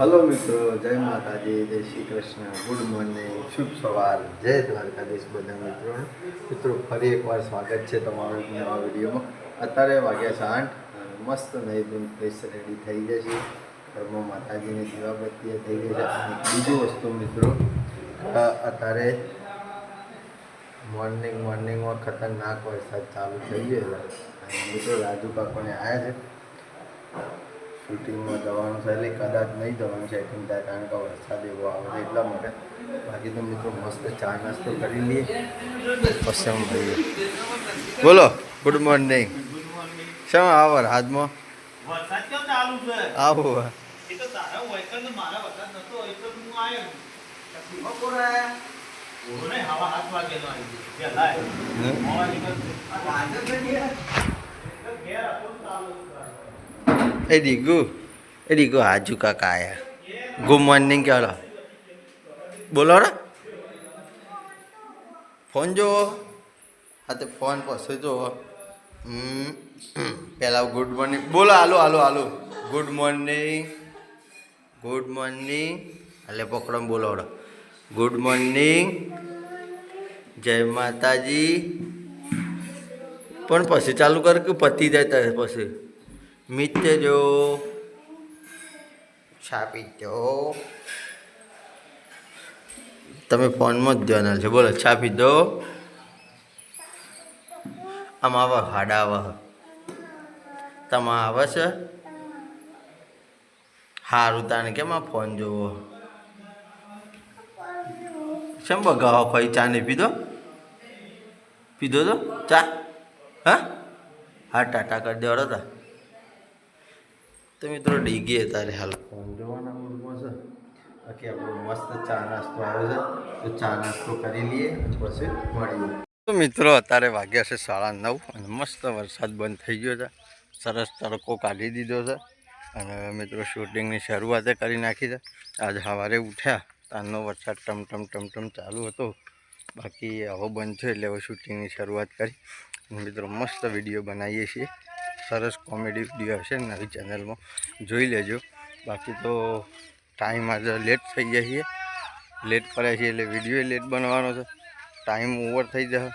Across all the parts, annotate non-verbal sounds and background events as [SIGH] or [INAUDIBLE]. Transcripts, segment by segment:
Hello મિત્રો, જય માતાજી, જય શ્રી કૃષ્ણ, ગુડ મોર્નિંગ, શુભ સવાર, જય દ્વારકાધીશ બધા મિત્રો. મિત્રો, ફરી એકવાર સ્વાગત છે તમારું નવા વિડીયોમાં. અત્યારે વાગ્યા છે આઠ મસ્ત નહીં ધૂન ફ્રેશ રેડી થઈ જશે ઘરમાં માતાજીની દીવાબત્તી થઈ ગઈ છે. અને બીજું વસ્તુ મિત્રો અત્યારે મોર્નિંગ, મોર્નિંગમાં ખતરનાક વરસાદ ચાલુ થઈ ગયો મિત્રો, રાજુ કાકોને આવ્યા છે. શૂટિંગમાં જવાનું છે. એટલે કદાચ નહીં જવાનું સેટિંગ થાય કારણ કે વરસાદ એવો આવે છે એટલા માટે. બાકી તો મિત્રો મસ્ત ચા નાસ્તો કરી લઈએ. પછી અમે ભાઈએ બોલો ગુડ મોર્નિંગ શું આવો હાથમાં વરસાદ કેમ ચાલુ છે? આવો. એ તો તારા હોય કે ને મારા વરસાદ નતો હોય તો હું આયો. તકલીફો કોરાય ઓને હવા એ ડીગુ એ ડીગુ હાજુ કાકા આયા ગુડ મોર્નિંગ કહેલો બોલો રે ફોન જો હા તે ફોન પાસે જોવો પહેલાં ગુડ મોર્નિંગ બોલો hello hello hello good morning good morning એટલે પકડો બોલાવડો ગુડ મોર્નિંગ જય માતાજી પણ પછી ચાલુ કર કે પતી જાય ત્યારે પછી મિત્ય જો છાપી દો. તમે ફોનમાં જ ધ્યાન છે, બોલો, છાપી દો. આમ આવે હાડા આવે. તમા આવે છે? સારું તાને કેમ આ ફોન જોવો? શેમ બગાવો કોઈ ચા નહીં પીધો? પીધો તો? ચા? હા? હા, ટાટા કરી દેવાડો તા. તો મિત્રો ડીગીએ તારે હાલ ફોન જોવાના મૂડમાં છે. બાકી આપણો મસ્ત ચા નાસ્તો આવે છે. તો ચા નાસ્તો કરી લઈએ પછી મળીએ. તો મિત્રો અત્યારે વાગ્યા છે સાડા નવ અને મસ્ત વરસાદ બંધ થઈ ગયો છે. સરસ તડકો કાઢી દીધો છે. અને મિત્રો શૂટિંગની શરૂઆતે કરી નાખી છે. આજ સવારે ઉઠ્યા તારનો વરસાદ ટમટમ ટમ ટમ ટમ ચાલુ હતો. બાકી હવે બંધ છે એટલે હવે શૂટિંગની શરૂઆત કરી. મિત્રો મસ્ત વીડિયો બનાવીએ છીએ. સરસ કોમેડી વીડિયો હશે નવી ચેનલમાં જોઈ લેજો. બાકી તો ટાઈમ આજે લેટ થઈ જાય છે લેટ પડે છે એટલે વીડિયો લેટ બનવાનો છે. ટાઈમ ઓવર થઈ જશે.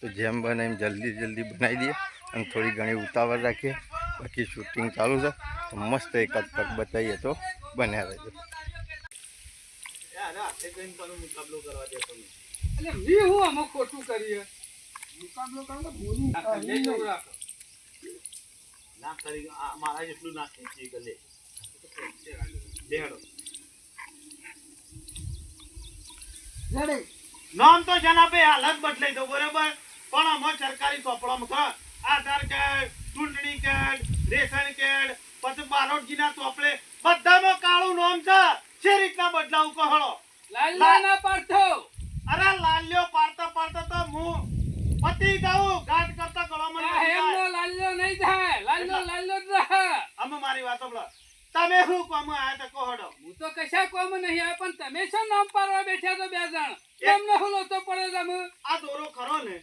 તો જેમ બને એમ જલ્દી જલ્દી બનાવી દઈએ અને થોડી ઘણી ઉતાવળ રાખીએ. બાકી શૂટિંગ ચાલુ છે. તો મસ્ત એકાદ પગ બતાવીએ તો બન્યા રહેજો. મુકાબલો કરવા દે તમે એટલે મી હું આમાં ખોટું કરીએ? મુકાબલો કરો બોલી ના કરી મારા જેટલું ના ખેંચી ગલે દેડો નામ તો જનાબે હાલત બદલાઈ દો બરોબર? પણ અમે સરકારી ચોપડામાં કર આધાર કાર્ડ ચૂંટણી કાર્ડ રેશન કાર્ડ પછી બારોટજીના ચોપડે બધામાં કાળું નામ છે. જે રીતના બદલાવું કહો લાલ્લા ના પાડતો અરે લાલ્યો પાડતા પાડતા તો હું પતી જાઉં ઘાટ કરતા ગળો આ નાખી હેમનો જાય. લાલ્યો નહીં થાય લાલ્યો લાલ્યો જ રહે. અમે મારી વાત સાંભળો તમે શું કોમ આયા તો કહો હું તો કશા કોમ નહીં આવે પણ તમે શું નામ પાડવા બેઠા તો બે જણ? તમને હું લોતો પડે તમે? આ દોરો ખરો ને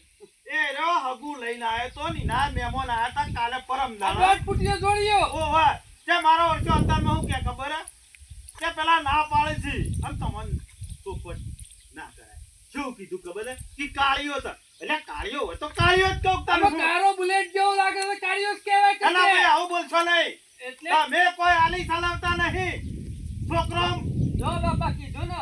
એ રહ્યો હગુ લઈને આવ્યો તો ની ના મહેમાન આયા તા કાલે પરમ દાડો દોઢ ફૂટીયો જોડ્યો. ઓ વાહ તે મારો ઓળખ્યો અંતરમાં હું કે ખબર હે? તે પેલા ના પાડે છે. અને તમને ના કરાય. શું કીધું ખબર હે? કે કાળીઓ તો એટલે કાળીઓ હોય તો કાળીઓ જ કહું તમે કારો બુલેટ જેવો લાગે છે કાળિયો જ કહેવાય કે ના, ના, ભાઈ, તે. નહીં. તમે કોઈ આલી ચલાવતા છોકરો જો બાપા કીધું ને.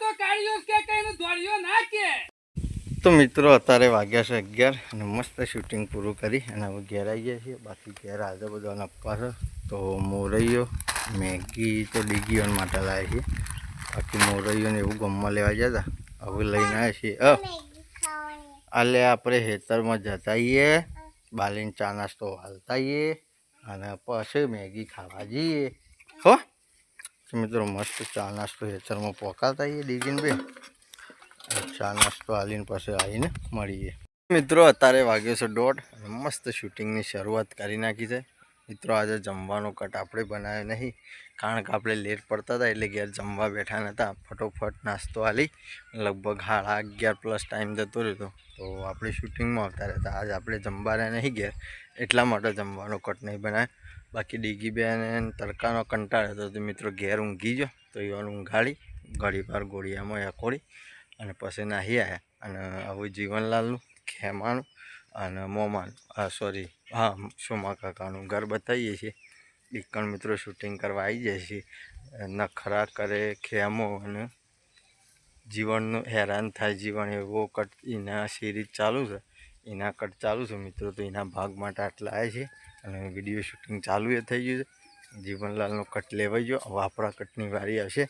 તો કાળિયો જ કે કઈ દોડ્યો ના કે. તો મિત્રો અત્યારે વાગ્યા છે અગિયાર અને મસ્ત શૂટિંગ પૂરું કરી અને હવે ઘેર આવી ગયા છીએ. બાકી ઘેર આજે બધો આપવા છે. તો મોરૈયો મેગી તો ડીગીઓન માટે લાવ્યા છીએ. બાકી મોરૈયોને એવું ગમમાં લેવા ગયા હતા. હવે લઈને આવ્યા છીએ. એટલે આપણે હેતરમાં જતા આવીએ બાલીને ચા નાસ્તો હાલતા આવીએ અને પછી મેગી ખાવા જઈએ. હો? મિત્રો મસ્ત ચા નાસ્તો હેતરમાં પોકાતા આવીએ ડીગીને બે. ચા નાસ્તો હાલીને પછી આવીને મળીએ. મિત્રો અત્યારે વાગ્યો છે દોઢ. મસ્ત શૂટિંગની શરૂઆત કરી નાખી છે. મિત્રો, આજે જમવાનો કટ આપણે બનાવ્યો નહીં, કારણ કે આપણે લેટ પડતા હતા એટલે ઘેર જમવા બેઠા નહોતા. ફટોફટ નાસ્તો આલી, લગભગ સાડા અગિયાર પ્લસ ટાઈમ જતો રહ્યો તો આપણે શૂટિંગમાં આવતા રહેતા. આજે આપણે જમવા રહ્યા નહીં ઘેર, એટલા માટે જમવાનો કટ નહીં બનાવ્યો. બાકી ડીગી બેન તડકાનો કંટાળો હતો. તો મિત્રો, ઘેર ઊંઘી ગયો, તો એવાનું ઊંઘાડી ઘડી વાર ગોળિયામાં યાકોડી અને પછી નાહી આવ્યા અને હવે જીવનલાલનું, ખેમાનું અને મોમાનું સોરી હા સોમા કાકાનું ઘર બતાવીએ છીએ. એકણ મિત્રો શૂટિંગ કરવા આવી જાય છે. નખરા કરે, ખેમો અને જીવનનું હેરાન થાય. જીવન એવો કટ, એના સિરીઝ ચાલુ છે. એના કટ ચાલુ છે. મિત્રો તો એના ભાગ માટે આટલા આવ્યા છે. અને વીડિયો શૂટિંગ ચાલુ એ થઈ ગયું છે. જીવનલાલનો કટ લેવાઈ ગયો. આપણા કટની વારી આવશે.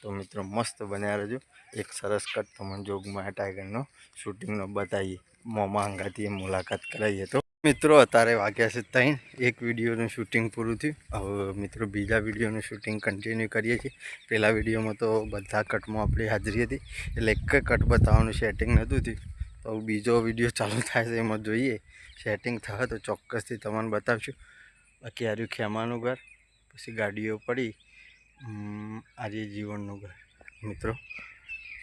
તો મિત્રો મસ્ત બન્યા રહેજો. એક સરસ કટ તમને જોગમાં ટાઈગરનો શૂટિંગનો બતાવીએ. મોમાં હંગાથી મુલાકાત કરાવીએ તો. મિત્રો, અત્યારે વાગ્યા છે ત્રણ. એક વિડીયોનું શૂટિંગ પૂરું થયું. હવે મિત્રો, બીજા વિડીયોનું શૂટિંગ કન્ટિન્યુ કરીએ છીએ. પહેલા વિડીયોમાં તો બધા કટમાં આપણી હાજરી હતી. એટલે એક કટ બતાવવાનું સેટિંગ નહોતું થયું. તો બીજો વીડિયો ચાલુ થાય છે, એમાં જોઈએ. સેટિંગ થયા તો ચોક્કસથી તમને બતાવશું. બાકી આર્યું ખેમાનું ઘર, પછી ગાડીઓ પડી. આજે જીવનનું ઘર. મિત્રો,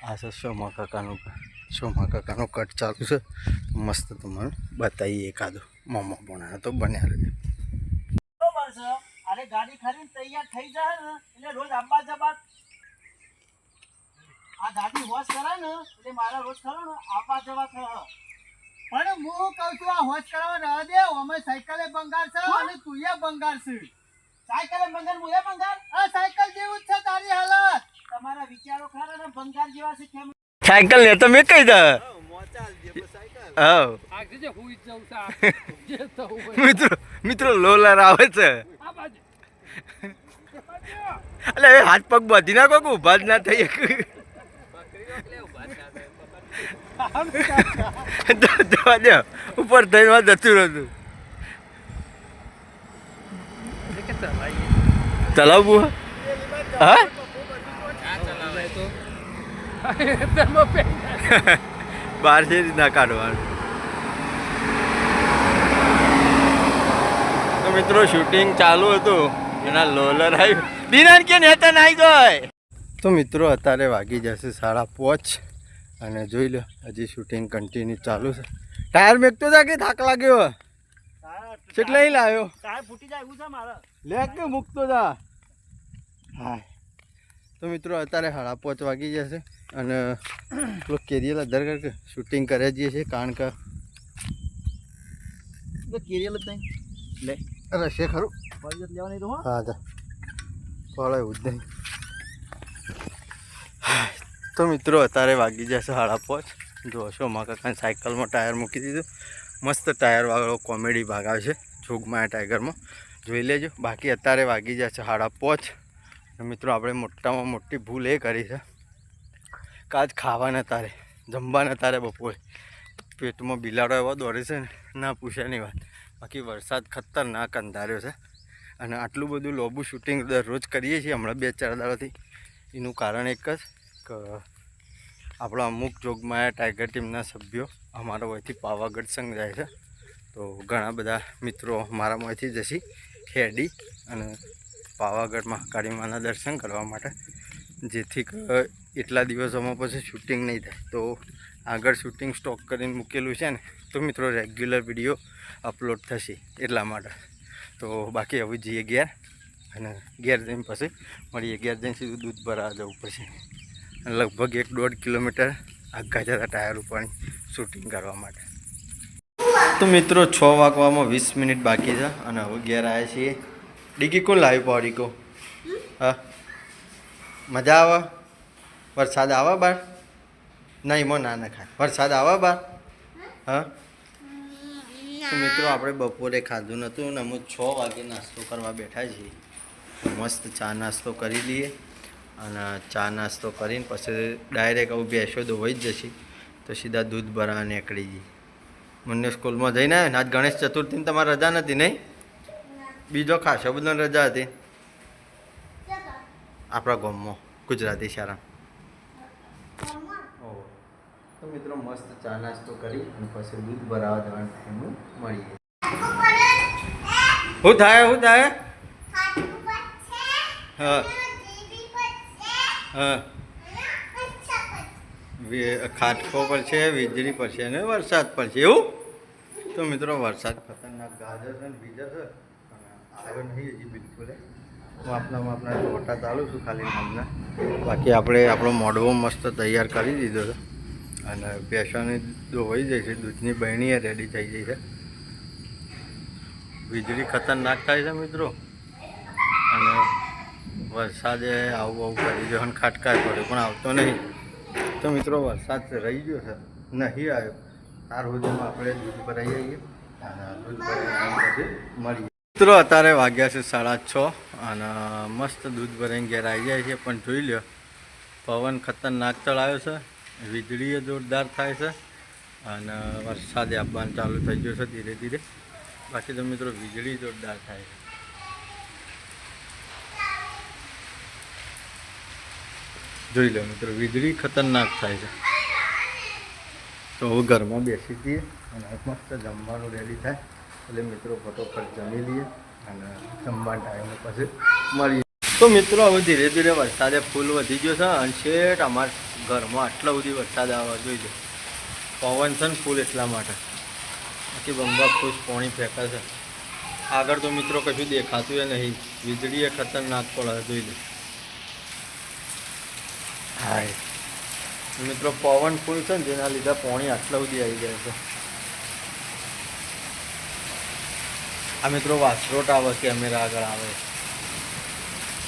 આ છે સોમા કાકાનું ઘર. સોમા કાકાનો કટ ચાલુ છે? મસ્ત તમને બતાવીએ એકાદો. મોમો પણ તો બન્યા રહેજો. અરે ગાડી ખરીને તૈયાર થઈ જાય ને એટલે રોજ આંબા જબા આ ગાડી વોશ કરે ને એટલે મારા રોજ ખરો ને આંબા જવા થયો પણ હું કહું છું આ હોશ કરવા રહેવા દે અમે સાયકલે બંગાર છે અને તું એ બંગાર છે. સાયકલે બંગાર હું એ આ સાયકલ જેવું જ છે તારી હાલત. તમારા વિચારો ખરા ને બંગાર જેવા છે કેમ? સાયકલ ને તો મેં કહી દે. જવું. [LAUGHS] મિત્રો મિત્રો લોલર આવે છે. એટલે હવે હાથ પગ બાંધી નાખો કે ઊભા જ ના થઈ. દે ઉપર થઈને જતું રહ્યું ચલાવવું હે? હા જાય તો. તેમાં પે- બહાર છે રીતના કાઢવાનું. તો મિત્રો શૂટિંગ ચાલુ હતું. એના લોલર આવ્યું. દિનાન કે નેતા નાઈ ગયો તો મિત્રો અત્યારે વાગી જશે સાડા પાંચ. અને જોઈ લો હજી શૂટિંગ કન્ટિન્યુ ચાલુ છે. ટાયર મેકતો હતા કે થાક લાગ્યો? કેટલા લાવ્યો ટાયર ફૂટી જાય એવું છે મારા. લે કે મૂકતો જા. હા તો મિત્રો અત્યારે સાડા પાંચ વાગી જશે. અને પેલો કેરિયલ અધર કર શૂટિંગ કરે જઈએ છીએ કારણ કે કેરિયલ જ નહીં. લે. અરે છે ખરું. ફરિયાદ લેવા નહીં તો હા. જા. ફળ એવું જ નહીં. તો મિત્રો અત્યારે વાગી જશે સાડા પાંચ. જોશો શોમા કાકાને સાયકલમાં ટાયર મૂકી દીધું. મસ્ત ટાયરવાળો કોમેડી ભાગ આવે છે જોગમાયા ટાઈગરમાં. જોઈ લેજો. બાકી અત્યારે વાગી જશે સાડા પાંચ. મિત્રો આપણે મોટામાં મોટી ભૂલ એ કરી છે. કે આજ ખાવાના તારે, જમવાના તારે બપોરે. પેટમાં બિલાડો એવો દોડે છે ને, ના પૂછ્યાની વાત. બાકી વરસાદ ખતરનાક અંધાર્યો છે. અને આટલું બધું લોબુ શૂટિંગ દરરોજ કરીએ છીએ હમણાં બે ચાર દાડાથી. એનું કારણ એક જ કે આપણા અમુક જોગમાં ટાઈગર ટીમના સભ્યો અમારા વયથી પાવાગઢ સંઘ જાય છે. તો ઘણા બધા મિત્રો મારામાંથી જશી ખેડી અને પાવાગઢ મહાકાળી માના દર્શન કરવા માટે. જેથી એટલા દિવસોમાં પછી શૂટિંગ નહીં થાય. તો આગળ શૂટિંગ સ્ટોક કરીને મૂકેલું છે ને, તો મિત્રો રેગ્યુલર વીડિયો અપલોડ થશે એટલા માટે. તો બાકી હવે જઈએ ઘેર અને ઘેર જઈને પછી મળીએ. ઘેર જઈને સીધું દૂધ ભરાવા જવું પડશે. લગભગ એક દોઢ કિલોમીટર આગા જતા ટાયર ઉપરની શૂટિંગ કરવા માટે. તો મિત્રો છ વાગવામાં વીસ મિનિટ બાકી છે અને હવે ઘેર આવ્યા છીએ. ડીકી કોણ લાવ્યું પાડીકો હા? મજા આવે? વરસાદ આવે બાર? નહીં, મો ના ના ખાય વરસાદ આવે બાર? હા? તો મિત્રો, આપણે બપોરે ખાધું નહોતું ને અમે છ વાગે નાસ્તો કરવા બેઠા છીએ. મસ્ત ચા નાસ્તો કરી લઈએ અને ચા નાસ્તો કરીને પછી ડાયરેક્ટ આવું બેસો ધોવાઈ જ જશે. તો સીધા દૂધ ભરા નીકળી જઈએ. મને સ્કૂલમાં જઈને આજ ગણેશ ચતુર્થીની તમારે રજા નથી નહીં? બીજો ખાસો બધો રજા હતી. આપણા ગામમાં ગુજરાતી શાળા ઓહો. તો મિત્રો મસ્ત ચા નાસ્તો કરી અને પછી દૂધ ભરાવા જવાનું ટાઈમ મળીએ. શું થાય શું થાય? હા. હા. ખાટકો પર છે વીજળી પર છે અને વરસાદ પર છે એવું? તો મિત્રો વરસાદ ખતરનાક ગાજર છે ને બીજા છે. અને નહીં હજી બિલકુલ. હું આપણા આપણા ફોટા ચાલુ છું ખાલી હમણાં બાકી આપણે આપણો મોડવો મસ્ત તૈયાર કરી દીધો છે. અને ભેંસવાની દૂધ હોઈ જાય છે, દૂધની બહેણી રેડી થઈ ગઈ છે. વીજળી ખતરનાક થાય છે મિત્રો. અને વરસાદે આવું આવું કરી ગયો અને ખાટકા પડે પણ આવતો નહીં. તો મિત્રો વરસાદ રહી ગયો છે, નહીં આવ્યો. આ સુધીમાં આપણે દૂધ ભરાઈ જઈએ અને દૂધ ભરાઈ પછી મળીએ. મિત્રો, અત્યારે વાગ્યા છે સાડા છ અને મસ્ત દૂધ ભરાઈને ઘેર આવી જાય છે, પણ જોઈ લ્યો, પવન ખતરનાક ચડાયો છે વીજળીએ જોરદાર થાય છે અને વરસાદે આવવાનું ચાલુ થઈ ગયો છે ધીરે ધીરે. બાકી તો મિત્રો, વીજળી જોરદાર થાય છે. જોઈ લો મિત્રો, વીજળી ખતરનાક થાય છે. તો હવે ઘરમાં બેસી જઈએ અને મસ્ત જમવાનું રેડી થાય. એટલે મિત્રો ફટોફટ જમી લઈએ અને જમવા ટાઈમ પછી મળીએ. તો મિત્રો, હવે ધીરે ધીરે વરસાદે ફૂલ વધી ગયો છે અને શેઠ અમારા ઘરમાં આટલા સુધી વરસાદ આવવા જોઈએ પવન છે ને ફૂલ એટલા માટે. બાકી બંબા ખુશ પાણી ફેંકે છે. આગળ તો મિત્રો કશું દેખાતું એ નહીં. વીજળી એ ખતરનાક પડે જોઈ લે. હાય. મિત્રો, પવન ફૂલ છે ને જેના લીધે પાણી આટલા સુધી આવી જાય છે. આ મિત્રો વાસરોટ આવે કેમેરા આગળ આવે.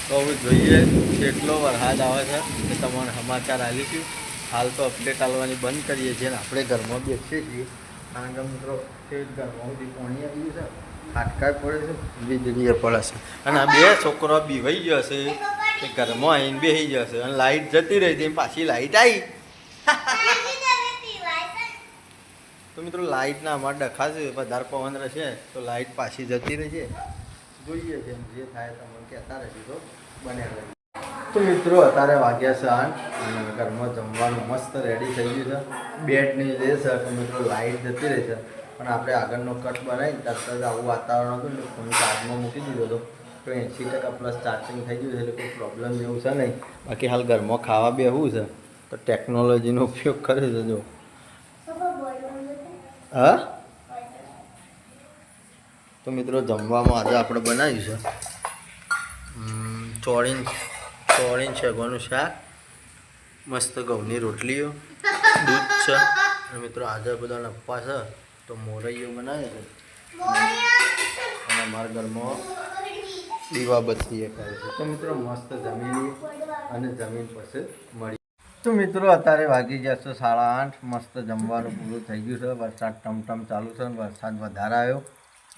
તો હવે જોઈએ કેટલો વરસાદ આવે છે કે તમારે સમાચાર આલીશું હાલ તો અપડેટ આવવાની બંધ કરીએ છીએ ને આપણે ઘરમાં બેસીએ છીએ. કારણ કે મિત્રો તે ઘરમાં સુધી પાણી આવી ગયું છે. હાટકા પડે છે વીજળીએ પડે છે. અને આ બે છોકરો બીવાઈ ગયો છે કે ઘરમાં આવીને બેસી જશે અને લાઇટ જતી રહી હતી પાછી લાઈટ આવી. [LAUGHS] મિત્રો લાઇટના અમારે ડખાશે વધારે પવન રહેશે, તો લાઇટ પાછી જતી રહેશે. જોઈએ છે, જે થાય તમને કહેતા રહેશે તો બને તો મિત્રો, અત્યારે વાગ્યા છે આઠ ઘરમાં જમવાનું મસ્ત રેડી થઈ ગયું છે. બેડની જે છે, તો મિત્રો લાઇટ જતી રહી છે. પણ આપણે આગળનો કટ બનાવી તરત જ આવું વાતાવરણ હતું એટલે ફોન ચાર્જમાં મૂકી દીધો હતો. તો એંસી ટકા પ્લસ ચાર્જિંગ થઈ ગયું છે, એટલે કોઈ પ્રોબ્લેમ એવું છે નહીં. બાકી હાલ ઘરમાં ખાવા બેવું છે. તો ટેકનોલોજીનો ઉપયોગ કરે છે, જો. હા? તો મિત્રો જમવામાં આજે આપણે બનાવ્યું છે. ચોળીન ચોળીન શેગવાનું શાક, મસ્ત ઘઉંની રોટલીઓ, દૂધ છે. અને મિત્રો આજે બધા નપ્પા છે, તો મોરૈયો બનાવે છે. અને અમારા ઘરમાં દીવાબત્તી એ કરે છે. તો મિત્રો મસ્ત જમીન અને જમીન પછી મળી તો મિત્રો, અત્યારે વાગી જશે સાડા આઠ. મસ્ત જમવાનું પૂરું થઈ ગયું છે. વરસાદ ટમટમ ચાલુ છે વરસાદ વધારે આવ્યો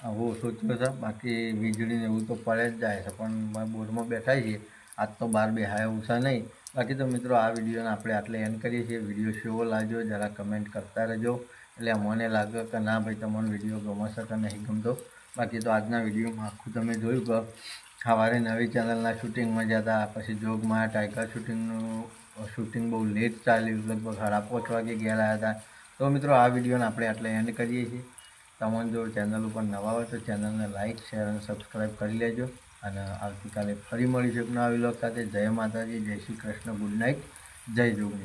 આવું થયો છે. બાકી વીજળી ને એવું તો પડે જ જાય છે. પણ બોર્ડમાં બેઠા છીએ. આજ તો બહાર બેહાય એવું છે નહીં. બાકી તો મિત્રો, આ વિડીયોને આપણે આટલે એન્ડ કરીએ છીએ. વીડિયો શેવો લાગ્યો જરા કમેન્ટ કરતા રહેજો. એટલે મને લાગે કે ના ભાઈ, તમને વીડિયો ગમશે કે નહીં ગમતો. બાકી તો આજના વિડીયોમાં આખું તમે જોયું કે સવારે નવી ચેનલના શૂટિંગમાં જતા, પછી જોગમાં ટાઈગર શૂટિંગનું શૂટિંગ બહુ લેટ ચાલ્યું, લગભગ સાડા પાંચ વાગે ઘેર હતા. તો મિત્રો, આ વિડીયોને આપણે આટલે એન્ડ કરીએ છીએ. તમારી જો ચેનલ ઉપર નવા હોય તો ચેનલને લાઇક શેર અને સબસ્ક્રાઈબ કરી લેજો. અને આવતીકાલે ફરી મળીશું એક નવા વિલોક સાથે. જય માતાજી, જય શ્રી કૃષ્ણ ગુડ નાઇટ જય જોગણી